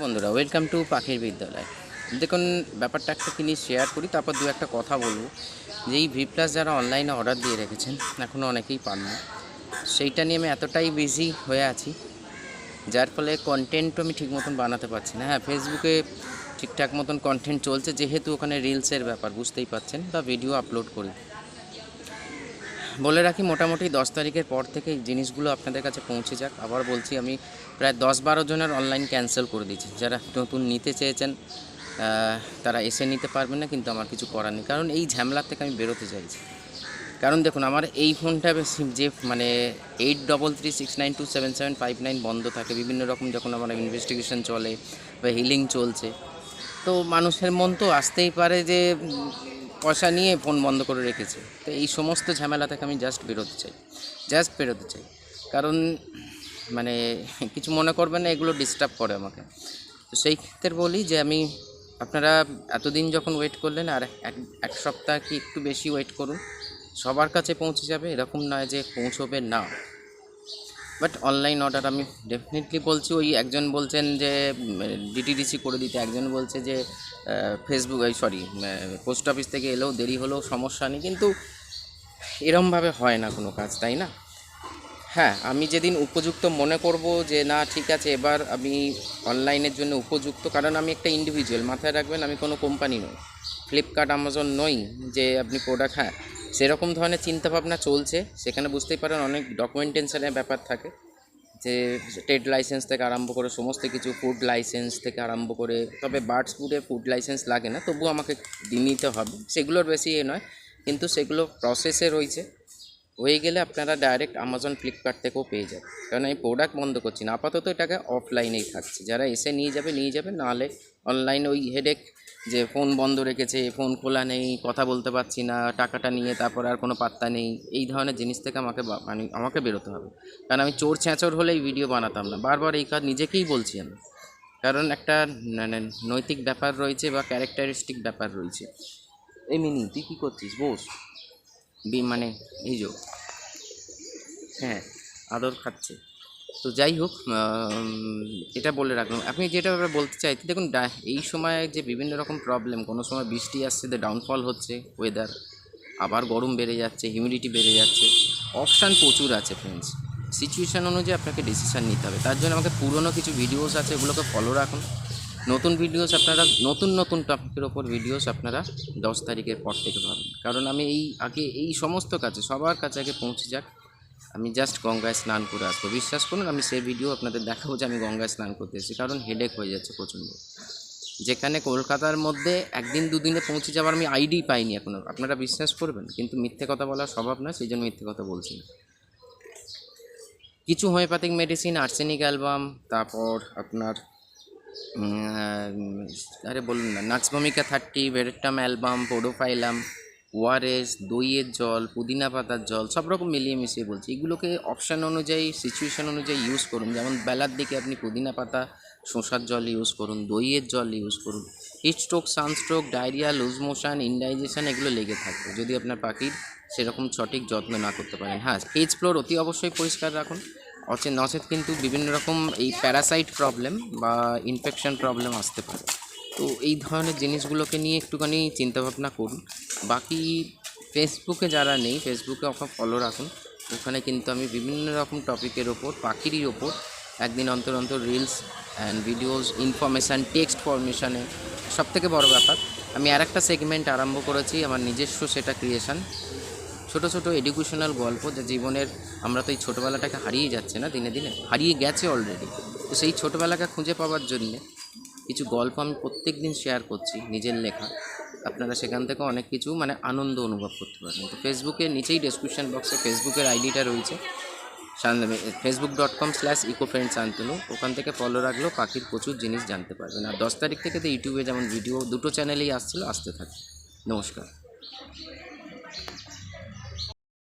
বন্ধুরা welcome to পাখির বিদ্যালয়। দেখুন, ব্যাপারটা একটা জিনিস শেয়ার করি, তারপর দু একটা কথা বলব। যে এই ভি প্লাস যারা অনলাইনে অর্ডার দিয়ে রেখেছেন এখনও অনেকেই পান না। সেইটা নিয়ে আমি এতটাই বিজি হয়ে আছি, যার ফলে কন্টেন্টও আমি ঠিক মতন বানাতে পারছি না। হ্যাঁ ফেসবুকে ঠিকঠাক মতন কন্টেন্ট চলছে, যেহেতু ওখানে রিলসের ব্যাপার, বুঝতেই পাচ্ছেন বা ভিডিও আপলোড করি। বলে রাখি, মোটামুটি দশ তারিখের পর থেকে জিনিসগুলো আপনাদের কাছে পৌঁছে যাক। আবার বলছি, আমি প্রায় দশ বারো জনের অনলাইন ক্যান্সেল করে দিয়েছি। যারা নতুন নিতে চেয়েছেন তারা এসে নিতে পারবেন না, কিন্তু আমার কিছু করার নেই। কারণ এই ঝামেলার থেকে আমি বেরোতে চাইছি। কারণ দেখুন, আমার এই ফোনটা যে মানে eight double three six nine two seven seven five nine বন্ধ থাকে। বিভিন্ন রকম যখন আমার ইনভেস্টিগেশন চলে বা হিলিং চলছে। তো মানুষের মন তো আসতেই পারে যে পয়সা নিয়ে ফোন বন্ধ করে রেখেছে। তো এই সমস্ত ঝামেলা থেকে আমি জাস্ট বেরোতে চাই। জাস্ট বেরোতে চাই। কারণ মানে কিছু মনে করবেন না, এগুলো ডিস্টার্ব করে আমাকে। তো সেই ক্ষেত্রে বলি যে আমি, আপনারা এতদিন যখন ওয়েট করলেন, আর এক এক সপ্তাহ কি একটু বেশি ওয়েট করুন, সবার কাছে পৌঁছে যাবে, এরকম নয় যে পৌঁছবে না। বাট অনলাইন অর্ডার আমি ডেফিনেটলি বলছি, ওই একজন বলছেন যে ডিটিডিসি করে দিতে, একজন বলছে যে ফেসবুক এই সরি পোস্ট অফিস থেকে এলেও দেরি হলেও সমস্যা নেই, কিন্তু এরমভাবে হয় না কোনো কাজ, তাই না? হ্যাঁ আমি যেদিন উপযুক্ত মনে করব যে, না, ঠিক আছে, এবার আমি অনলাইনের জন্য উপযুক্ত, কারণ আমি একটা ইন্ডিভিজুয়াল মাথায় রাখবেন, আমি কোনো কোম্পানি নই। ফ্লিপকার্ট আমাজন নই যে, আপনি প্রোডাক্ট হ্যাঁ সেরকম ধরনের চিন্তাভাবনা চলছে। সেখানে বুঝতেই পারেন অনেক ডকুমেন্টেশনের ব্যাপার থাকে। যে ট্রেড লাইসেন্স থেকে আরম্ভ করে সমস্ত কিছু ফুড লাইসেন্স থেকে আরম্ভ করে, তবে বার্ডস ফুডে ফুড লাইসেন্স লাগে না, তবুও আমাকে নিতে হবে। সেগুলোর বেশি এ নয়, কিন্তু সেগুলো প্রসেসে রয়েছে। হয়ে গেলে আপনারা ডাইরেক্ট আমাজন ফ্লিপকার্ট থেকেও পেয়ে যাবেন। কারণ আমি প্রোডাক্ট বন্ধ করছি না, আপাতত এটাকে অফলাইনেই থাকছে। যারা এসে নিয়ে যাবে নিয়ে যাবে, নাহলে অনলাইনে ওই হেডেক যে ফোন বন্ধ রেখেছে ফোন খোলা নেই, কথা বলতে পারছি না, টাকাটা নিয়ে তারপর আর কোনো পাত্তা নেই, এই ধরনের জিনিস থেকে আমাকে মানে আমাকে বেরোতে হবে। কারণ আমি চোর ছ্যাঁচর হলেই ভিডিও বানাতাম না। বারবার এই কাজ নিজেকেই বলছি আমি। কারণ একটা মানে নৈতিক ব্যাপার রয়েছে বা ক্যারেক্টারিস্টিক ব্যাপার রয়েছে। এই মিনি, তুই কী করছিস? বোস। বি মানে এই যো হ্যাঁ আদর খাচ্ছে। তো যাই হোক এটা বলে রাখলাম। আপনি যেটা বলতে চাইতে, দেখুন এই সময় যে বিভিন্ন রকম প্রবলেম কোনো সময় বৃষ্টি আসছে তো ডাউনফল হচ্ছে ওয়েদার আবার গরম বেড়ে যাচ্ছে হিউমিডিটি বেড়ে যাচ্ছে অপশান প্রচুর আছে ফ্রেন্ডস সিচুয়েশান অনুযায়ী আপনাকে ডিসিশান নিতে হবে। তার জন্য আমাকে পুরনো কিছু ভিডিওস আছে ওগুলোকে ফলো রাখুন। নতুন ভিডিওস আপনারা, নতুন নতুন টপিকের ওপর ভিডিওস আপনারা দশ তারিখের পর থেকে পাবেন কারণ আমি এই, আগে এই সমস্ত কাছে সবার কাছে আগে পৌঁছে যাক। আমি জাস্ট গঙ্গায় স্নান করে আসব। বিশ্বাস করুন, আমি সেই ভিডিও আপনাদের দেখাবো যে আমি গঙ্গায় স্নান করতে এসেছি, কারণ হেডেক হয়ে যাচ্ছে প্রচণ্ড। যেখানে কলকাতার মধ্যে একদিন দুদিনে পৌঁছে যাওয়ার আমি আইডি পাইনি এখনও আপনারা বিশ্বাস করবেন, কিন্তু মিথ্যে কথা বলার স্বভাব না সেই জন্য মিথ্যে কথা বলছি কিছু হোমিওপ্যাথিক মেডিসিন আর্সেনিক অ্যালবাম তারপর আপনার আরে বলুন না nux vomica thirty veratrum album podophyllum ORS দইয়ের জল, পুদিনা পাতার জল, সব রকম মিলিয়ে মিশিয়ে বলছি। এগুলোকে অপশান অনুযায়ী সিচুয়েশান অনুযায়ী ইউজ করুন। যেমন বেলার দিকে আপনি পুদিনা পাতা, শসার জল ইউজ করুন, দইয়ের জল ইউজ করুন। Heat stroke sunstroke diarrhoea loose motion indigestion এগুলো লেগে থাকবে। যদি আপনার পাখির সেরকম সঠিক যত্ন না করতে পারেন। হ্যাঁ কেজ ফ্লোর অতি অবশ্যই পরিষ্কার রাখুন। অচে নচেত কিন্তু বিভিন্ন রকম এই প্যারাসাইট প্রবলেম বা ইনফেকশন প্রবলেম আসতে পারে। তো এই ধরনের জিনিসগুলোকে নিয়ে একটুখানি চিন্তাভাবনা করুন। বাকি ফেসবুকে যারা নেই ফেসবুকে ওকে ফলো রাখুন। ওখানে কিন্তু আমি বিভিন্ন রকম টপিকের ওপর, পাখিরই ওপর, একদিন অন্তর অন্তর reels and videos information text ফরমেশানে সব থেকে বড় ব্যাপার, আমি আর একটা সেগমেন্ট আরম্ভ করেছি, আমার নিজস্ব সেটা ক্রিয়েশন ছোট ছোট এডুকেশনাল গল্প যা জীবনের আমরা তো এই ছোটোবেলাটাকে হারিয়ে যাচ্ছে না দিনে দিনে, হারিয়ে গেছে অলরেডি তো সেই ছোটোবেলাকে খুঁজে পাওয়ার জন্যে কিছু গল্প আমি প্রত্যেক দিন শেয়ার করছি নিজের লেখা। আপনারা সেখান থেকে অনেক কিছু মানে আনন্দ অনুভব করতে পারবেন। তো ফেসবুকের নিচেই ডেসক্রিপশন বক্সে ফেসবুকের আইডিটা রয়েছে। Facebook dot com slash eco friend Santanu ওখান থেকে ফলো রাখলেও পাখির প্রচুর জিনিস জানতে পারবেন। আর দশ তারিখ থেকে তো ইউটিউবে যেমন ভিডিও দুটো চ্যানেলেই আসছিল, আসতে থাকে নমস্কার।